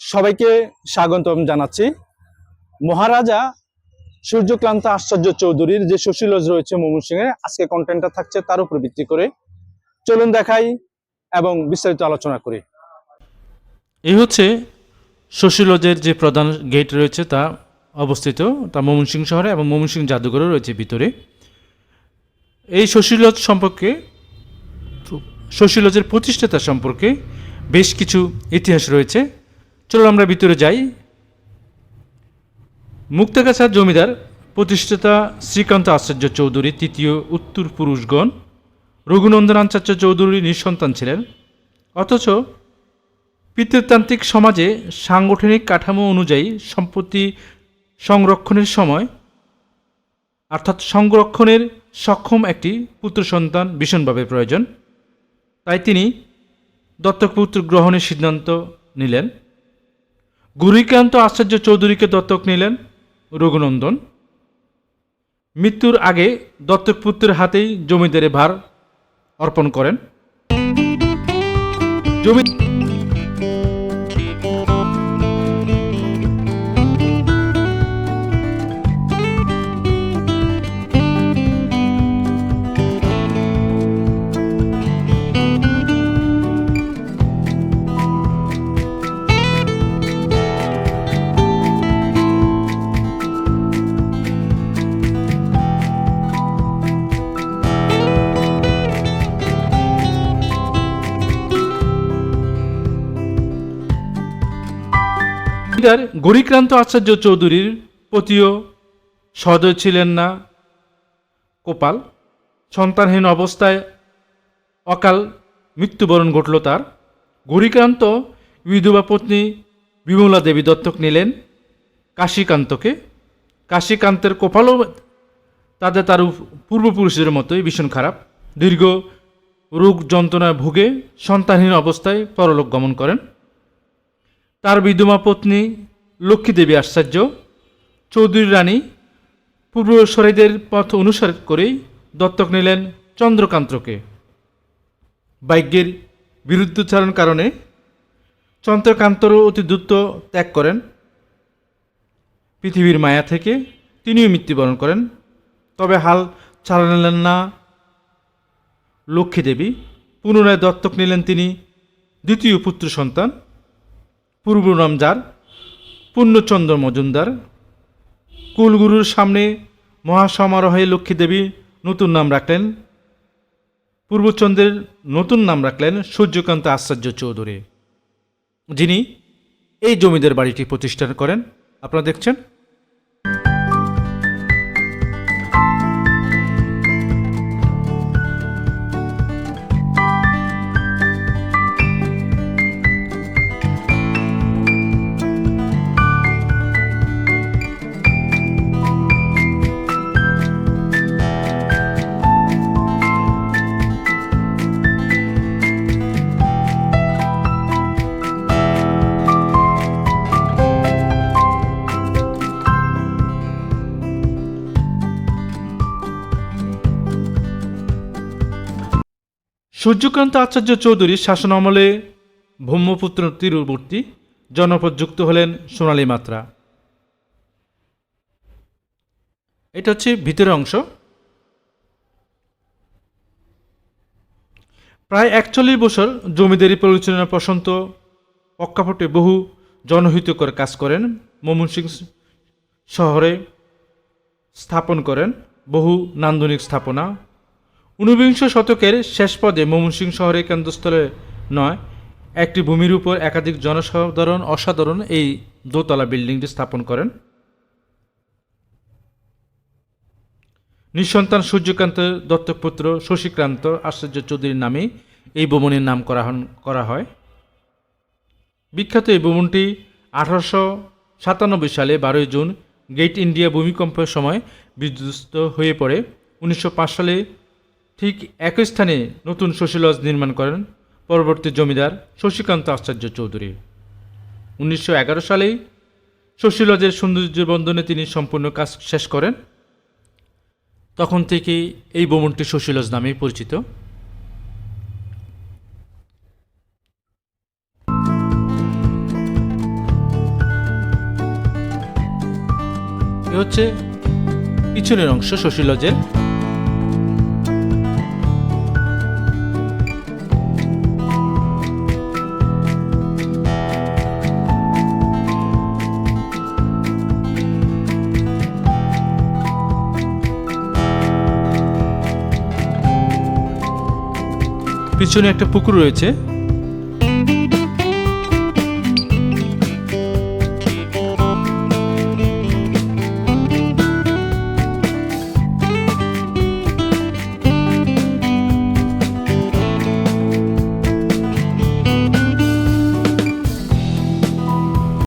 সবাইকে স্বাগতম জানাচ্ছি। মহারাজা সূর্যক্লান্ত আশ্চর্য চৌধুরীর যে সুশীলজ রয়েছে ময়মনসিংহে আজকে কন্টেন্টটা থাকছে তার উপর ভিত্তি করে। চলুন দেখাই এবং বিস্তারিত আলোচনা করি। এই হচ্ছে শশীলজের যে প্রধান গেট রয়েছে তা অবস্থিত, তা ময়মনসিংহ শহরে এবং ময়মনসিংহ জাদুঘরও রয়েছে ভিতরে। এই শশীলজ সম্পর্কে শশীলজের প্রতিষ্ঠাতা সম্পর্কে বেশ কিছু ইতিহাস রয়েছে। চলো আমরা ভিতরে যাই। মুক্তাগাছার জমিদার প্রতিষ্ঠাতা শ্রীকান্ত আচার্য চৌধুরী, তৃতীয় উত্তর পুরুষগণ, রঘুনন্দন আচার্য চৌধুরী নিঃসন্তান ছিলেন। অথচ পিতৃতান্ত্রিক সমাজে সাংগঠনিক কাঠামো অনুযায়ী সম্পত্তি সংরক্ষণের সময়, অর্থাৎ সংরক্ষণের সক্ষম একটি পুত্র সন্তান ভীষণভাবে প্রয়োজন। তাই তিনি দত্তক পুত্র গ্রহণের সিদ্ধান্ত নিলেন। গুরিকান্ত আশ্চর্য চৌধুরীকে দত্তক নিলেন রঘুনন্দন। মৃত্যুর আগে দত্তক পুত্রের হাতেই জমিদারের ভার অর্পণ করেন। জমিদার গরিক্রান্ত আচার্য চৌধুরীর প্রতিও সদয় ছিলেন না। কোপাল, সন্তানহীন অবস্থায় অকাল মৃত্যুবরণ ঘটল তার। গরিক্রান্ত বিধবা পত্নী বিমলা দেবী দত্তক নিলেন। কাশীকান্তকে। কাশীকান্তের কোপালও তাদের তার পূর্বপুরুষদের মতোই ভীষণ খারাপ। দীর্ঘ রোগ যন্ত্রণায় ভুগে সন্তানহীন অবস্থায় পরলোক গমন করেন। তার বিধবা পত্নী লক্ষ্মীদেবী আশ্চর্য, চৌধুরী রানী পূর্বসরীদের পথ অনুসার করেই দত্তক নিলেন চন্দ্রকান্তকে। ভাগ্যের বিরুদ্ধচারণ কারণে চন্দ্রকান্তরও অতি দ্রুত ত্যাগ করেন। পৃথিবীর মায়া থেকে তিনিও মৃত্যুবরণ করেন। তবে হাল চালালেন না লক্ষ্মীদেবী। পুনরায় দত্তক নিলেন তিনি দ্বিতীয় পুত্র সন্তান পূর্ব নাম যার পূর্ণচন্দ্র মজুমদার। কুলগুরুর সামনে মহাসমারোহে লক্ষ্মীদেবী নতুন নাম রাখলেন। পূর্বচন্দ্রের নতুন নাম রাখলেন সূর্যকান্ত আশ্চর্য চৌধুরী। যিনি এই জমিদের বাড়িটি প্রতিষ্ঠা করেন। আপনারা দেখছেন সূর্যকান্ত আচার্য চৌধুরীর শাসন আমলে ব্রহ্মপুত্র তীরবর্তী জনপদ যুক্ত হলেন সোনালী মাত্রা। এটা হচ্ছে ভিতরের অংশ। প্রায় একচল্লিশ বছর জমিদারি পরিচালনা প্রশান্ত অক্ষাপটে বহু জনহিতকর কাজ করেন। ময়মনসিংহ শহরে স্থাপন করেন। বহু নান্দনিক স্থাপনা ঊনবিংশ শতকের শেষ পদে ময়মনসিংহ শহরের কেন্দ্রস্থলে নয়, একটি ভূমির উপর একাধিক জনসাধারণ অসাধারণ এই দোতলা বিল্ডিংটি স্থাপন করেন। নিঃসন্তান সূর্যকান্ত দত্তপুত্র শশীক্রান্ত আশ্চর্য চৌধুরীর নামে এই ভবনের নাম করা করা হয়। বিখ্যাত এই ভবনটি আঠারোশো সাতানব্বই সালে বারোই জুন গেট ইন্ডিয়া ভূমিকম্পের সময় বিধ্বস্ত হয়ে পড়ে। উনিশশো পাঁচ সালে ঠিক একই স্থানে নতুন শশীলজ নির্মাণ করেন পরবর্তী জমিদার শশীকান্ত আচার্য চৌধুরী। উনিশশো এগারো সালেই শশীলজের সৌন্দর্য বন্ধনে তিনি সম্পূর্ণ কাজ শেষ করেন। তখন থেকেই এই ভবনটি শশীলজ নামেই পরিচিত। হচ্ছে পিছনের অংশ শশীলজের পিছনে একটা পুকুর রয়েছে।